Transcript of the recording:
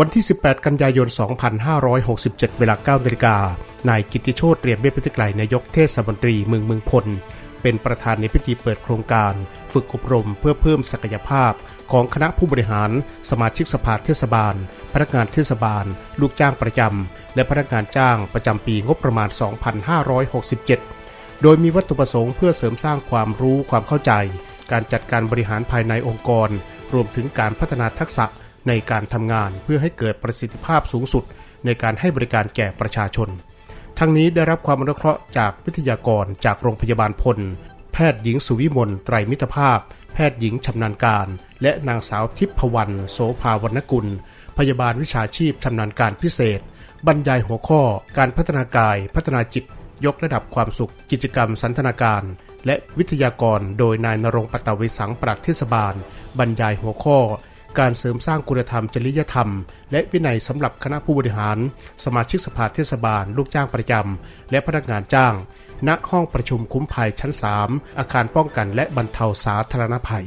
วันที่ 18 กันยายน 2567 เวลา9นาฬิกา นายกิติโชติเรียนเวชพิทไกลนายกเทศมนตรีเมืองเมืองพล เป็นประธานในพิธีเปิดโครงการ ฝึกอบรมเพื่อเพิ่มศักยภาพ ของคณะผู้บริหาร สมาชิกสภาเทศบาล พนักงานเทศบาล ลูกจ้างประจำ และพนักงานจ้างประจำปีงบประมาณ 2567 โดยมีวัตถุประสงค์เพื่อเสริมสร้างความรู้ความเข้าใจ การจัดการบริหารภายในองค์กร รวมถึงการพัฒนาทักษะ ในการทำงานเพื่อให้เกิดประสิทธิภาพสูงสุด ในการให้บริการแก่ประชาชน ทั้งนี้ได้รับความอนุเคราะห์จากวิทยากรจากโรงพยาบาลพล แพทย์หญิงสุวิมลไตรมิตรภาพ แพทย์หญิงชำนาญการ และนางสาวทิพวรรณโสภาวรรณกุล พยาบาลวิชาชีพชำนาญการพิเศษ บรรยายหัวข้อ การพัฒนากายพัฒนาจิต ยกระดับความสุข กิจกรรมสันทนาการและวิทยากรโดยนายนรงค์ปตวิสังปลัดเทศบาล บรรยายหัวข้อ การเสริมสร้างคุณธรรมจริยธรรม และวินัยสำหรับคณะผู้บริหาร สมาชิกสภาเทศบาล ลูกจ้างประจำ และพนักงานจ้าง ณห้องประชุมคุ้มภัยชั้น 3 อาคารป้องกันและบรรเทาสาธารณภัย